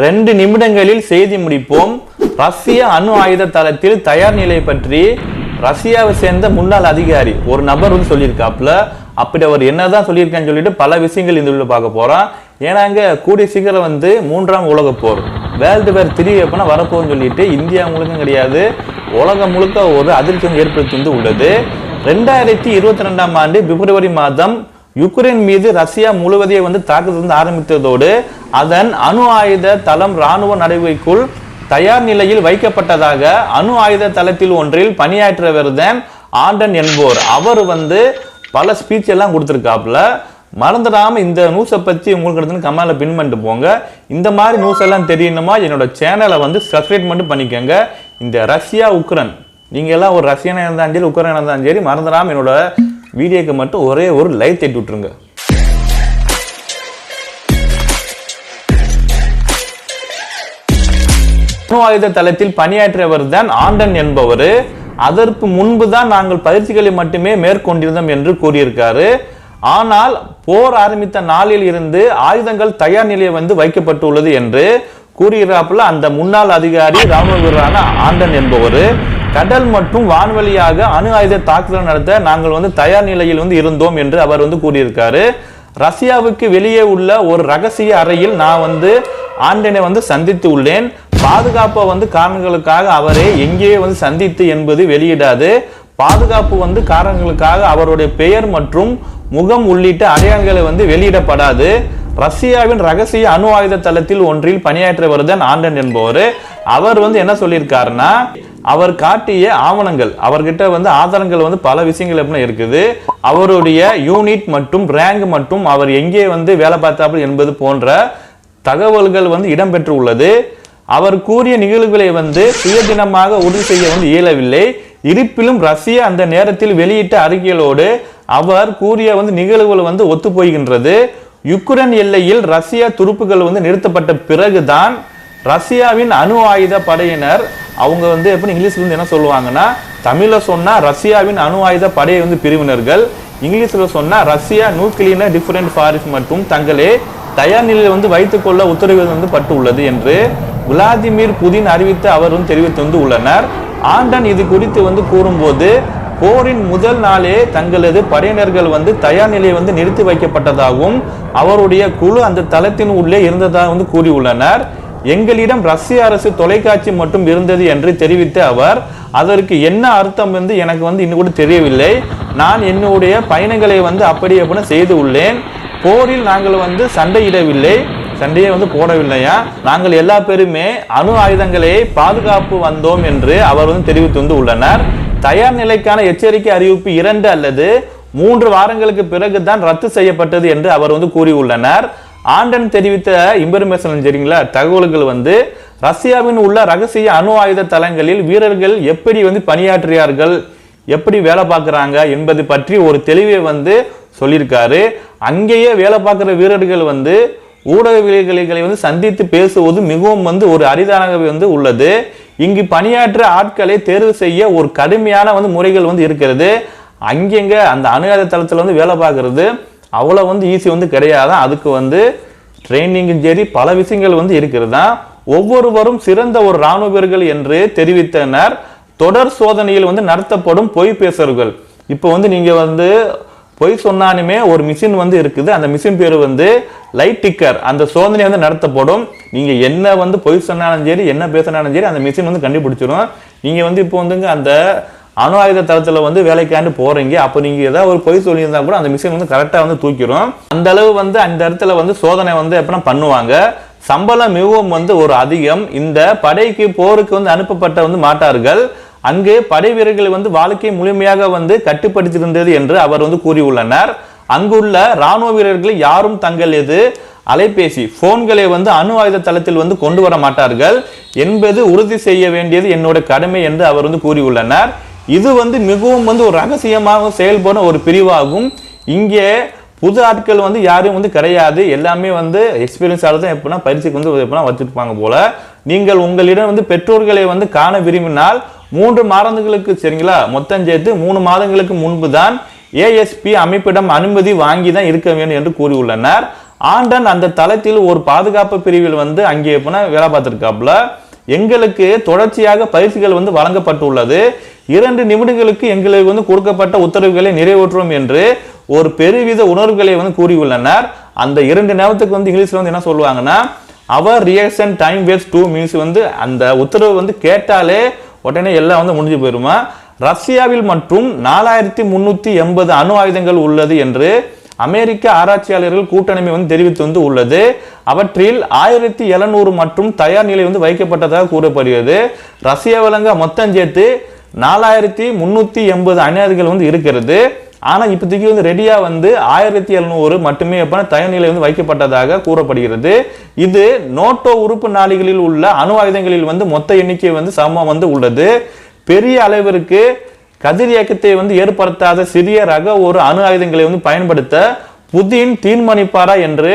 ரெண்டு நிமிடங்களில் செய்தி முடிப்போம். ரஷ்ய அணு ஆயுத தளத்தில் தயார் நிலை பற்றி ரஷ்யாவை சேர்ந்த முன்னாள் அதிகாரி ஒரு நபர் வந்து சொல்லியிருக்காப்புல. அப்படி அவர் என்னதான் சொல்லியிருக்கான்னு சொல்லிட்டு பல விஷயங்கள் இந்த உள்ள பார்க்க போறோம் ஏன்னாங்க கூடிய சீக்கிரம் வந்து மூன்றாம் உலக போர் வேர்ல்டு வேர் த்ரீ எப்பனா வரப்போகுதுன்னு சொல்லிட்டு இந்தியா முழுக்க கிடையாது. உலகம் முழுக்க ஒரு அதிர்ச்சி ஏற்படுத்தி வந்து உள்ளது. ரெண்டாயிரத்தி இருபத்தி ரெண்டாம் ஆண்டு பிப்ரவரி மாதம் யுக்ரைன் மீது ரஷ்யா முழுவதையே வந்து தாக்குதல் வந்து ஆரம்பித்ததோடு அதன் அணு ஆயுத தளம் ராணுவ நடவடிக்கைக்குள் தயார் நிலையில் வைக்கப்பட்டதாக அணு ஆயுத தளத்தில் ஒன்றில் பணியாற்றவர்தான் ஆண்டன் என்போர். அவர் வந்து பல ஸ்பீச் எல்லாம் கொடுத்துருக்காப்புல. மறந்துடாம இந்த நியூஸை பத்தி உங்களுக்கு எடுத்து கமெண்ட்ல பின் பண்ணிட்டு போங்க. இந்த மாதிரி நியூஸ் எல்லாம் தெரியணுமா? என்னோட சேனலை வந்து சப்ஸ்கிரைப் மட்டும் பண்ணிக்கோங்க. இந்த ரஷ்யா உக்ரைன். நீங்க எல்லாம் ஒரு ரஷ்யனா இருந்தாலும் சரி உக்ரைனா இருந்தாலும் சரி மறந்துடாம என்னோட வீடியோக்கு மட்டும் ஒரே ஒரு லைக் தட்டி விட்டுருங்க. அணு ஆயுத தளத்தில் பணியாற்றியவர் தான் ஆண்டன் என்பவர். அதற்கு முன்பு தான் நாங்கள் பயிற்சிகளை மட்டுமே மேற்கொண்டிருந்தோம் என்று கூறியிருக்காரு. ஆனால் போர் ஆரம்பித்த நாளில் இருந்து ஆயுதங்கள் தயார் நிலையை வந்து வைக்கப்பட்டுள்ளது என்று கூறுகிறாப்புல அந்த முன்னாள் அதிகாரி ராணுவ வீரரான ஆண்டன் என்பவர். கடல் மற்றும் வான்வழியாக அணு ஆயுத தாக்குதல் நடத்த நாங்கள் வந்து தயார் நிலையில் வந்து இருந்தோம் என்று அவர் வந்து கூறியிருக்காரு. ரஷ்யாவுக்கு வெளியே உள்ள ஒரு ரகசிய அறையில் நான் வந்து ஆண்டனை வந்து சந்தித்து உள்ளேன். பாதுகாப்பை வந்து காரணங்களுக்காக அவரை எங்கேயே வந்து சந்தித்து என்பது வெளியிடாது. பாதுகாப்பு வந்து காரணங்களுக்காக அவருடைய பெயர் மற்றும் முகம் உள்ளிட்ட அடையாளங்களை வந்து வெளியிடப்படாது. ரஷ்யாவின் ரகசிய அணு ஆயுத தளத்தில் ஒன்றில் பணியாற்றவர் தான் ஆண்டன் என்பவர். அவர் வந்து என்ன சொல்லியிருக்காருன்னா அவர் காட்டிய ஆவணங்கள் அவர்கிட்ட வந்து ஆதாரங்கள் வந்து பல விஷயங்கள் எப்படின்னா இருக்குது. அவருடைய யூனிட் மற்றும் ரேங்க் மற்றும் அவர் எங்கே வந்து வேலை பார்த்தாப்பு என்பது போன்ற தகவல்கள் வந்து இடம்பெற்று உள்ளது அவர் கூறிய நிகழ்வுகளை வந்து சுயதினமாக உறுதி செய்ய வந்து இயலவில்லை. இருப்பினும் ரஷ்யா அந்த நேரத்தில் வெளியிட்ட அறிக்கைகளோடு அவர் கூறிய வந்து நிகழ்வுகள் வந்து ஒத்து போகின்றது யுக்ரைன் எல்லையில் ரஷ்யா துருப்புகள் வந்து நிறுத்தப்பட்ட பிறகுதான் ரஷ்யாவின் அணு ஆயுத படையினர் அவங்க வந்து எப்படி இங்கிலீஷ்ல வந்து என்ன சொல்லுவாங்கன்னா தமிழ்ல சொன்னா ரஷ்யாவின் அணு ஆயுத படையை வந்து பிரிவினர்கள். இங்கிலீஷ்ல சொன்னா ரஷ்யா நியூக்ளியர் டிஃபரெண்ட் ஃபாரிஸ் மற்றும் தங்களே தயார் நிலையில் வந்து வைத்துக்கொள்ள உத்தரவு வந்து பட்டு உள்ளது என்று விளாதிமிர் புதின் அறிவித்து அவரும் தெரிவித்து வந்து உள்ளனர். ஆண்டன் இது குறித்து வந்து கூறும்போது போரின் முதல் நாளே தங்களது படையினர்கள் வந்து தயார் நிலையை வந்து நிறுத்தி வைக்கப்பட்டதாகவும் அவருடைய குழு அந்த தளத்தின் உள்ளே இருந்ததாக வந்து கூறியுள்ளனர். எங்களிடம் ரஷ்ய அரசு தொலைக்காட்சி மட்டும் இருந்தது என்று தெரிவித்த அவர் அதற்கு என்ன அர்த்தம் வந்து எனக்கு வந்து இன்னும் கூட தெரியவில்லை. நான் என்னுடைய பயணங்களை வந்து அப்படி அப்படின்னு செய்து உள்ளேன். போரில் நாங்கள் வந்து சண்டையிடவில்லை. சண்டையை வந்து போடவில்லையா? நாங்கள் எல்லா பேருமே அணு ஆயுதங்களை பாதுகாப்பு வந்தோம் என்று அவர் வந்து தெரிவித்து வந்து உள்ளனர். தயார் நிலைக்கான எச்சரிக்கை அறிவிப்பு இரண்டு அல்லது மூன்று வாரங்களுக்கு பிறகு தான் ரத்து செய்யப்பட்டது என்று அவர் வந்து கூறியுள்ளனர். ஆண்டன் தெரிவித்த இன்ஃபர்மேஷன் சரிங்களா? தகவல்கள் வந்து ரஷ்யாவின் உள்ள ரகசிய அணு ஆயுத தளங்களில் வீரர்கள் எப்படி வந்து பணியாற்றியார்கள்? எப்படி வேலை பார்க்குறாங்க என்பது பற்றி ஒரு தெளிவை வந்து சொல்லியிருக்காரு. அங்கேயே வேலை பார்க்குற வீரர்கள் வந்து ஊடகவியல்களை வந்து சந்தித்து பேசுவது மிகவும் வந்து ஒரு அரிதானவை வந்து உள்ளது. இங்கு பணியாற்ற ஆட்களை தேர்வு செய்ய ஒரு கடுமையான வந்து முறைகள் வந்து இருக்கிறது. அங்கெங்க அந்த அணுகாத தளத்தில் வந்து வேலை பார்க்கறது. அவ்வளோ வந்து ஈஸி வந்து கிடையாது? அதுக்கு வந்து ட்ரைனிங்கும் சரி பல விஷயங்கள் வந்து இருக்கிறது? தான் ஒவ்வொருவரும் சிறந்த ஒரு இராணுவ வீரர்கள் என்று தெரிவித்தனர். தொடர் சோதனையில் வந்து நடத்தப்படும் பொய் பேசர்கள். இப்போ வந்து நீங்கள் வந்து பொய் சொன்னாலுமே ஒரு மிஷின் வந்து இருக்குது. அந்த மிஷின் பேர் வந்து லைட் டிக்கர் அந்த சோதனை வந்து நடத்தப்படும். நீங்கள் என்ன வந்து பொய் சொன்னாலும் சரி என்ன பேசினாலும் சரி அந்த மிஷின் வந்து கண்டுபிடிச்சிடும். நீங்கள் வந்து இப்போ வந்துங்க அந்த அணு ஆயுத தளத்தில் வந்து வேலைக்காண்டு போகிறீங்க அப்போ நீங்கள் ஏதாவது ஒரு பொய் சொல்லியிருந்தா கூட அந்த மிஷின் வந்து கரெக்டாக வந்து தூக்கிடும் அந்த அளவு வந்து அந்த இடத்துல வந்து சோதனை வந்து எப்படின்னா பண்ணுவாங்க. சம்பளம் மிகவும் வந்து ஒரு அதிகம். இந்த படைக்கு போருக்கு வந்து அனுப்பப்பட்ட வந்து மாட்டார்கள். அங்கு படை வீரர்கள் வந்து வாழ்க்கை முழுமையாக வந்து கட்டுப்படுத்தியிருந்தது என்று அவர் வந்து கூறியுள்ளனர். அங்குள்ள ராணுவ வீரர்கள் யாரும் தங்கள் எது அலைபேசி போன்களை வந்து அணு ஆயுத தளத்தில் வந்து கொண்டு வர மாட்டார்கள். என்பது உறுதி செய்ய வேண்டியது என்னோட கடமை என்று அவர் வந்து கூறியுள்ளனர். இது வந்து மிகவும் வந்து ஒரு ரகசியமாக செயல்படும் ஒரு பிரிவாகும். இங்கே புது ஆட்கள் வந்து யாரும் வந்து கிடையாது. எல்லாமே வந்து எக்ஸ்பீரியன்ஸ் தான் எப்படின்னா பயிற்சிக்கு வந்து எப்படின்னா வச்சுருப்பாங்க போல. நீங்கள் உங்களிடம் வந்து பெற்றோர்களை வந்து காண விரும்பினால் மூன்று மாதங்களுக்கு சரிங்களா? மொத்தம் சேர்த்து மூணு மாதங்களுக்கு முன்பு தான் ஏஎஸ்பி அமைப்பிடம் அனுமதி வாங்கி தான் இருக்க வேண்டும் என்று கூறியுள்ளனர். ஆண்டன் அந்த தளத்தில் ஒரு பாதுகாப்பு பிரிவில் வந்து அங்கே போனால் வேலை பார்த்துருக்காப்புல. எங்களுக்கு தொடர்ச்சியாக பயிற்சிகள் வந்து வழங்கப்பட்டுள்ளது. இரண்டு நிமிடங்களுக்கு எங்களுக்கு வந்து கொடுக்கப்பட்ட உத்தரவுகளை நிறைவேற்றுவோம் என்று ஒரு பெருவித உணர்வுகளை வந்து கூறியுள்ளனர். அந்த இரண்டு நேரத்துக்கு வந்து இங்கிலீஷில் வந்து என்ன சொல்லுவாங்கன்னா அவர் reaction time waste to means வந்து அந்த உத்தரவு வந்து கேட்டாலே உடனே எல்லாம் வந்து முடிஞ்சு போயிருமா? ரஷ்யாவில் மற்றும் நாலாயிரத்தி முன்னூற்றி எண்பது அணு ஆயுதங்கள் உள்ளது என்று அமெரிக்க ஆராய்ச்சியாளர்கள் கூட்டணி வந்து தெரிவித்து வந்து உள்ளது. அவற்றில் ஆயிரத்தி எழுநூறு மற்றும் தயார் நிலை வந்து வைக்கப்பட்டதாக கூறப்படுகிறது. ரஷ்யா விலங்க மொத்தம் சேர்த்து நாலாயிரத்தி முன்னூற்றி எண்பது அணியாதிகள் வந்து இருக்கிறது. ஆனால் இப்போதைக்கு வந்து ரெடியாக வந்து ஆயிரத்தி எழுநூறு மட்டுமே எப்ப தயார் வந்து வைக்கப்பட்டதாக கூறப்படுகிறது. இது நோட்டோ உறுப்பு நாளிகளில் உள்ள அணு ஆயுதங்களில் வந்து மொத்த எண்ணிக்கை வந்து சமம் வந்து உள்ளது. பெரிய அளவிற்கு கதிரியக்கத்தை வந்து ஏற்படுத்தாத சிறிய ரக ஒரு அணு ஆயுதங்களை வந்து பயன்படுத்த புதின் தீர்மானிப்பாரா என்று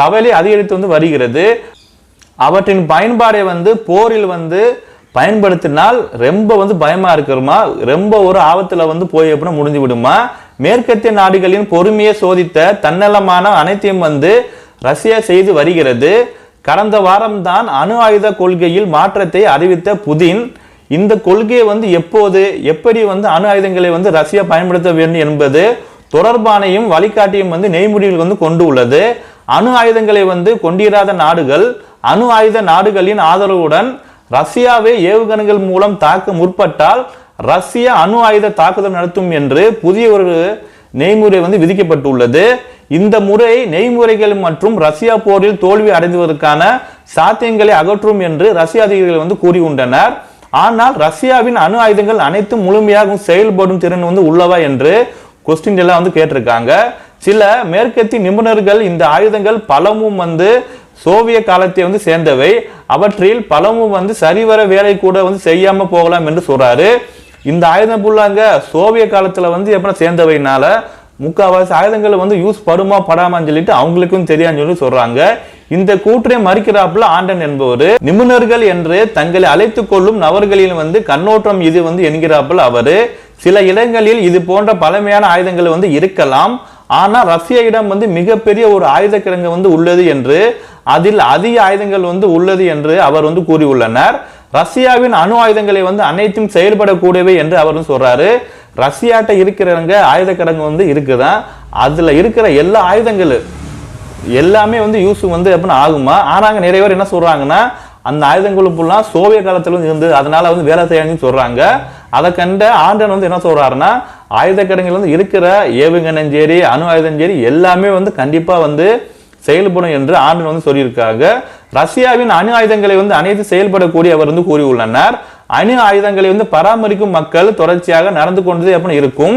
கவலை அதிகரித்து வந்து வருகிறது. அவற்றின் பயன்பாடை வந்து போரில் வந்து பயன்படுத்தினால் ரொம்ப வந்து பயமா இருக்கிறோமா ரொம்ப ஒரு ஆபத்துல வந்து போய் எப்படின்னா முடிஞ்சு விடுமா? மேற்கத்திய நாடுகளின் பொறுமையை சோதித்த தன்னலமான அனைத்தையும் வந்து ரஷ்யா செய்து வருகிறது. கடந்த வாரம்தான் அணு ஆயுத கொள்கையில் மாற்றத்தை அறிவித்த புதின் இந்த கொள்கையை வந்து எப்போது எப்படி வந்து அணு ஆயுதங்களை வந்து ரஷ்யா பயன்படுத்த வேண்டும் என்பது தொடர்பானையும் வழிகாட்டியும் வந்து நெய்முடியில் வந்து கொண்டு உள்ளது. அணு ஆயுதங்களை வந்து கொண்டிராத நாடுகள் அணு ஆயுத நாடுகளின் ஆதரவுடன் ரஷ்யாவை ஏவுகணைகள் மூலம் தாக்க முற்பட்டால் ரஷ்யா அணு ஆயுத தாக்குதல் நடத்தும் என்று புதிய ஒரு நெய்முறை வந்து விதிக்கப்பட்டுள்ளது. இந்த முறை நெய்முறைகள் மற்றும் ரஷ்யா போரில் தோல்வி அடைந்துவதற்கான சாத்தியங்களை அகற்றும் என்று ரஷ்ய அதிகாரிகள் வந்து கூறியுள்ளனர். ஆனால் ரஷ்யாவின் அணு ஆயுதங்கள் அனைத்தும் முழுமையாக செயல்படும் திறன் வந்து உள்ளவா என்று கொஸ்டின் எல்லாம் வந்து கேட்டிருக்காங்க. சில மேற்கத்திய நிபுணர்கள் இந்த ஆயுதங்கள் பலமும் வந்து சோவியத் காலத்தை வந்து சேர்ந்தவை. அவற்றில் பலமும் வந்து சரிவர வேலை கூட வந்து செய்யாம போகலாம் என்று சொல்றாரு. இந்த ஆயுதம் புல்லாங்க சோவியத் காலத்துல வந்து எப்படி சேர்ந்தவைனால முக்கால்வாசி ஆயுதங்கள் வந்து யூஸ் படுமா படாமான்னு சொல்லிட்டு அவங்களுக்கும் தெரியாதுன்னு சொல்லி சொல்றாங்க. இந்த கூற்றை மறுக்கிறாப்புல ஆண்டன் என்பவர் நிபுணர்கள் என்று தங்களை அழைத்து கொள்ளும் நபர்களில் வந்து கண்ணோட்டம் இது வந்து என்கிறாப்புல அவரு. சில இடங்களில் இது போன்ற பழமையான ஆயுதங்கள் வந்து இருக்கலாம். ஆனால் ரஷ்யாவிடம் வந்து மிகப்பெரிய ஒரு ஆயுத கிடங்கு வந்து உள்ளது என்று அதில் அதிக ஆயுதங்கள் வந்து உள்ளது என்று அவர் வந்து கூறியுள்ளனர். ரஷ்யாவின் அணு ஆயுதங்களை வந்து அனைத்தும் செயல்படக்கூடியவை என்று அவர் வந்து சொல்றாரு. ரஷ்யாட்ட இருக்கிறவங்க ஆயுத கிடங்கு வந்து இருக்குதான். அதுல இருக்கிற எல்லா ஆயுதங்களும் எல்லாமே வந்து யூஸ் வந்து எப்படின்னா ஆகுமா? ஆனாங்க நிறைய பேர் என்ன சொல்றாங்கன்னா அந்த ஆயுதங்களுக்குலாம் சோவியத் காலத்துல வந்து இருந்து அதனால வந்து வேலை செய்யாங்கன்னு சொல்றாங்க. அதை கண்ட ஆண்டன் வந்து என்ன சொல்றாருன்னா ஆயுத கிடங்கில் வந்து இருக்கிற ஏவுகணம் சரி அணு ஆயுதம் சரி எல்லாமே வந்து கண்டிப்பா வந்து செயல்படும் என்று ஆண்டன் வந்து சொல்லியிருக்காங்க. ரஷ்யாவின் அணு ஆயுதங்களை வந்து அனைத்து செயல்படக்கூடிய அவர் வந்து கூறியுள்ளனர். அணு ஆயுதங்களை வந்து பராமரிக்கும் மக்கள் தொடர்ச்சியாக நடந்து கொண்டது எப்படி இருக்கும்.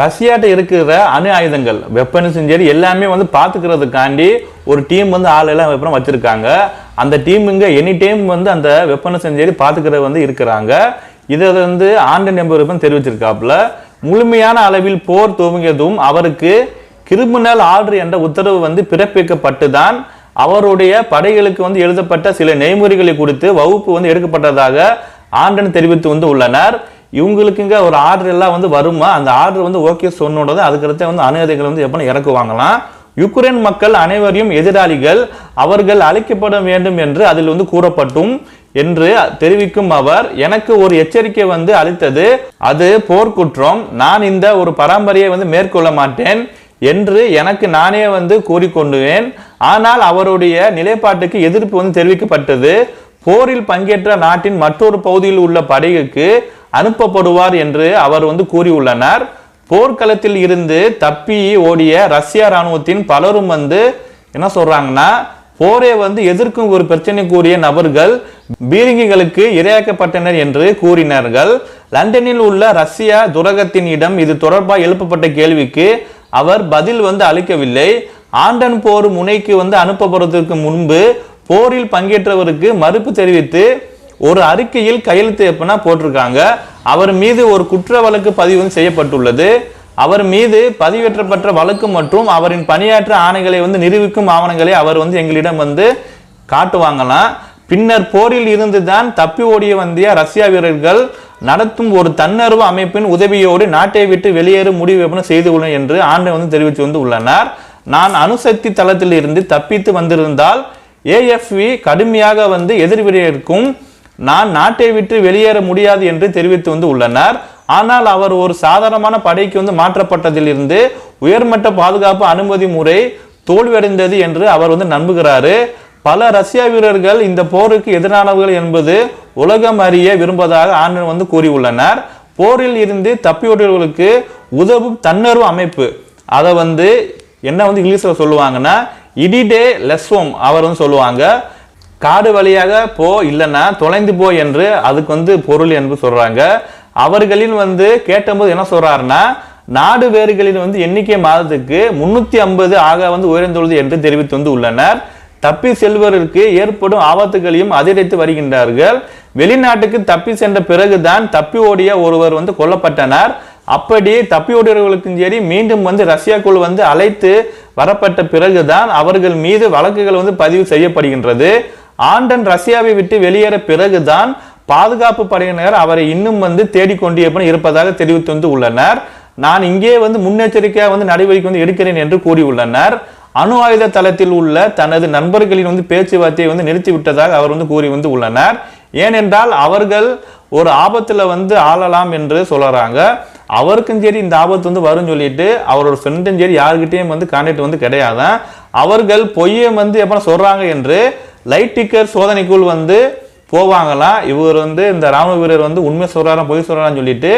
ரஷ்யாட்ட இருக்கிற அணு ஆயுதங்கள் வெப்பன்ஸும் சரி எல்லாமே வந்து பார்த்துக்கிறதுக்காண்டி ஒரு டீம் வந்து ஆளெல்லாம் வெப்பனம் வச்சுருக்காங்க. அந்த டீமுங்க எனி டைம் வந்து அந்த வெப்பன்ஸும் சரி பார்த்துக்கிறது வந்து இருக்கிறாங்க. இதை வந்து ஆண்டன் என்பவருக்கும் தெரிவிச்சிருக்காப்புல முழுமையான அளவில் போர் துவங்கியதும் அவருக்கு கிரிமினல் ஆர்டர் என்ற உத்தரவு வந்து பிறப்பிக்கப்பட்டு தான் அவருடைய படைகளுக்கு வந்து எழுதப்பட்ட சில நெய்முறைகளை கொடுத்து வகுப்பு வந்து எடுக்கப்பட்டதாக ஆண்டன் தெரிவித்து வந்து உள்ளனர். இவங்களுக்குங்க ஒரு ஆர்டர் எல்லாம் வந்து வருமா? அந்த ஆர்டர் வந்து ஓகே சொன்னோட அதுக்கடுத்து வந்து அணுகதைகள் வந்து எப்போ இறக்குவாங்களாம். யுக்ரைன் மக்கள் அனைவரையும் எதிராளிகள் அவர்கள் அழைக்கப்பட வேண்டும் என்று அதில் வந்து கூறப்பட்டும். என்று தெரிவிக்கும் அவர் எனக்கு ஒரு எச்சரிக்கை வந்து அளித்தது. அது போர்க்குற்றம். நான் இந்த ஒரு பரம்பரையை வந்து மேற்கொள்ள மாட்டேன் என்று எனக்கு நானே வந்து கூறிக்கொண்டுவேன். ஆனால் அவருடைய நிலைப்பாட்டுக்கு எதிர்ப்பு வந்து தெரிவிக்கப்பட்டது. போரில் பங்கேற்ற நாட்டின் மற்றொரு பகுதியில் உள்ள படைக்கு அனுப்பப்படுவார் என்று அவர் வந்து கூறியுள்ளனர். போர்க்களத்தில் இருந்து தப்பி ஓடிய ரஷ்ய இராணுவத்தின் பலரும் வந்து என்ன சொல்றாங்கன்னா போரை வந்து எதிர்க்கும் ஒரு பிரச்சனைக்குரிய நபர்கள் பீரங்கிகளுக்கு இரையாக்கப்பட்டனர் என்று கூறினார்கள். லண்டனில் உள்ள ரஷ்ய துரகத்தின் இடம் இது தொடர்பாக எழுப்பப்பட்ட கேள்விக்கு அவர் பதில் வந்து அளிக்கவில்லை. ஆண்டன் போர் முனைக்கு வந்து அனுப்பப்படுவதற்கு முன்பு போரில் பங்கேற்றவருக்கு மறுப்பு தெரிவித்து ஒரு அறிக்கையில் கையெழுத்து எப்பனா போட்டிருக்காங்க. அவர் மீது ஒரு குற்ற வழக்கு பதிவு செய்யப்பட்டுள்ளது. அவர் மீது பதிவேற்றப்பட்ட வழக்கு மற்றும் அவரின் பணியாற்ற ஆணைகளை வந்து நிரூபிக்கும் ஆவணங்களை அவர் வந்து எங்களிடம் வந்து காட்டுவாங்களாம். பின்னர் போரில் இருந்து தான் தப்பி ஓடிய வந்திய ரஷ்யா வீரர்கள் நடத்தும் ஒரு தன்னர்வு அமைப்பின் உதவியோடு நாட்டை விட்டு வெளியேறும் முடிவு எப்படி செய்து என்று ஆண்டை வந்து தெரிவித்து வந்து உள்ளனர் நான் அணுசக்தி தளத்தில் இருந்து தப்பித்து வந்திருந்தால் ஏஎஃப்வி கடுமையாக வந்து எதிர்வினையிருக்கும் நான் நாட்டை விட்டு வெளியேற முடியாது என்று தெரிவித்து வந்து உள்ளனர் ஆனால் அவர் ஒரு சாதாரணமான படைக்கு வந்து மாற்றப்பட்டதிலிருந்து உயர்மட்ட பாதுகாப்பு அனுமதி முறை தோல்வியடைந்தது என்று அவர் வந்து நம்புகிறாரு. பல ரஷ்ய வீரர்கள் இந்த போருக்கு எதிரானவர்கள் என்பது உலகம் அறிய விரும்புவதாக ஆண்டன் வந்து கூறியுள்ளனர். போரில் இருந்து தப்பியோடுவர்களுக்கு உதவும் தன்னர்வு அமைப்பு. அதை வந்து என்ன வந்து இங்கிலீஷில் சொல்லுவாங்கன்னா இடிடே லெஸ்வோம் அவர் வந்து சொல்லுவாங்க. காடு வழியாக போ இல்லைன்னா தொலைந்து போ என்று அதுக்கு வந்து பொருள் என்று சொல்கிறாங்க அவர்களின் வந்து கேட்டபோது என்ன சொல்றாருன்னா நாடு வேறுகளின் வந்து எண்ணிக்கை மாதத்துக்கு முன்னூத்தி ஐம்பது ஆக வந்து உயர்ந்துள்ளது என்று தெரிவித்து வந்து உள்ளனர். தப்பி செல்வதற்கு ஏற்படும் ஆபத்துகளையும் அதிகரித்து வருகின்றார்கள். வெளிநாட்டுக்கு தப்பி சென்ற பிறகுதான் தப்பி ஓடிய ஒருவர் வந்து கொல்லப்பட்டனர். அப்படி தப்பி ஓடியவர்களுக்கும் சரி மீண்டும் வந்து ரஷ்யாக்குள் வந்து அழைத்து வரப்பட்ட பிறகுதான் அவர்கள் மீது வழக்குகள் வந்து பதிவு செய்யப்படுகின்றது. ஆண்டன் ரஷ்யாவை விட்டு வெளியேற பிறகுதான் பாதுகாப்பு படையினர் அவரை இன்னும் வந்து தேடிக்கொண்டு இருப்பதாக தெரிவித்து வந்து உள்ளனர். நான் இங்கே வந்து முன்னெச்சரிக்கையாக வந்து நடவடிக்கை வந்து எடுக்கிறேன் என்று கூறியுள்ளனர். அணு ஆயுத தளத்தில் உள்ள தனது நண்பர்களின் வந்து பேச்சுவார்த்தையை வந்து நிறுத்தி விட்டதாக அவர் வந்து கூறி வந்து உள்ளனர். ஏனென்றால் அவர்கள் ஒரு ஆபத்தில் வந்து ஆளலாம் என்று சொல்லுறாங்க அவருக்கும் சரி இந்த ஆபத்து வந்து வரும்னு சொல்லிட்டு அவரோட ஃப்ரெண்டும் சரி யாருக்கிட்டையும் வந்து கான்டாக்ட் வந்து கிடையாதான். அவர்கள் பொய்யை வந்து எப்போ சொல்கிறாங்க என்று லைட் டிக்கர் சோதனைக்குள் வந்து போவாங்களாம் இவர் வந்து இந்த ராணுவ வீரர் வந்து உண்மை சொல்கிறாரா பொய் சொல்றாரான்னு சொல்லிட்டு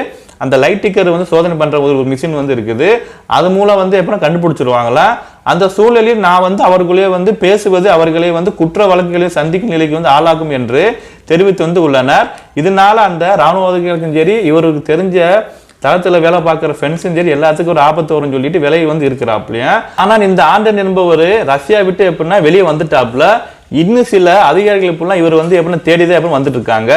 அந்த லைட் டிக்கர் வந்து சோதனை பண்ணுற ஒரு மிஷின் வந்து இருக்குது. அது மூலம் வந்து எப்படின்னா கண்டுபிடிச்சிருவாங்களா? அந்த சூழலில் நான் வந்து அவர்களே வந்து பேசுவது அவர்களே வந்து குற்ற வழக்குகளை சந்திக்கும் நிலைக்கு வந்து ஆளாகும் என்று தெரிவித்து வந்து உள்ளனர். இதனால அந்த ராணுவ சரி இவருக்கு தெரிஞ்ச தளத்தில் வேலை பார்க்குற ஃப்ரெண்ட்ஸும் சரி எல்லாத்துக்கும் ஒரு ஆபத்து வரும்னு சொல்லிட்டு விலை வந்து இருக்கிறாப்லையும் ஆனால் இந்த ஆண்டன் என்பவர் ரஷ்யா விட்டு எப்படின்னா வெளியே வந்துட்டாப்ல இன்னும் சில அதிகாரிகள் இப்பெல்லாம் இவர் வந்து எப்படின்னா தேடிதான் எப்படி வந்துட்டு இருக்காங்க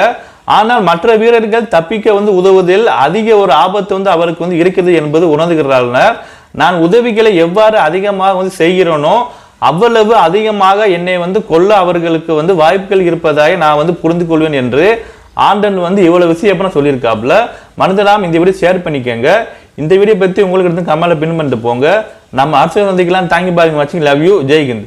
ஆனால் மற்ற வீரர்கள் தப்பிக்க வந்து உதவுவதில் அதிக ஒரு ஆபத்து வந்து அவருக்கு வந்து இருக்குது என்பது உணர்ந்துகிறார்கள். நான் உதவிகளை எவ்வாறு அதிகமாக வந்து செய்கிறேனோ அவ்வளவு அதிகமாக என்னை வந்து கொல்ல அவர்களுக்கு வந்து வாய்ப்புகள் இருப்பதாக நான் வந்து புரிந்து கொள்வேன் என்று ஆண்டன் வந்து இவ்வளவு விஷயம் எப்ப சொல்லியிருக்காப்புல. மனிதனாம் இந்த வீடியோ ஷேர் பண்ணிக்கோங்க. இந்த வீடியோ பற்றி உங்களுக்கு இருந்து கமலை பின் பண்ணிட்டு போங்க. நம்ம அரசியல் சந்திக்கலாம். தாங்கி பாருங்க வாட்சிங் லவ் யூ ஜெய்ஹிந்த்